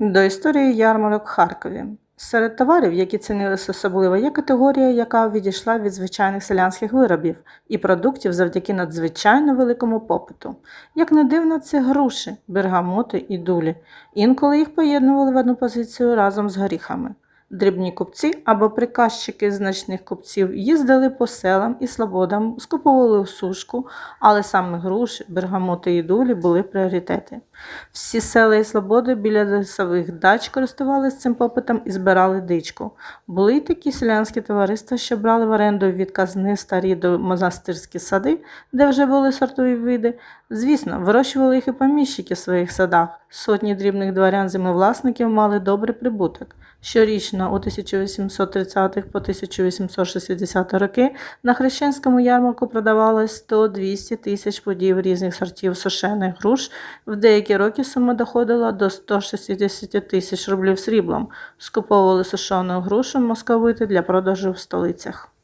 До історії ярмарок в Харкові. Серед товарів, які цінилися особливо, є категорія, яка відійшла від звичайних селянських виробів і продуктів завдяки надзвичайно великому попиту. Як не дивно, це груші, бергамоти і дулі. Інколи їх поєднували в одну позицію разом з горіхами. Дрібні купці або приказчики значних купців їздили по селам і слободам, скуповували сушку, але саме груші, бергамоти і дулі були пріоритети. Всі села і слободи біля лісових дач користувалися цим попитом і збирали дичку. Були й такі селянські товариства, що брали в оренду від казни старі до монастирські сади, де вже були сортові види. Звісно, вирощували їх і поміщики в своїх садах. Сотні дрібних дворян землевласників мали добрий прибуток. Щорічно у 1830 по 1860 роки на хрещенському ярмарку продавалось 100-200 тисяч подів різних сортів сушених груш. В деякі роки сума доходила до 160 тисяч рублів сріблом. Скуповували сушену грушу московити для продажу в столицях.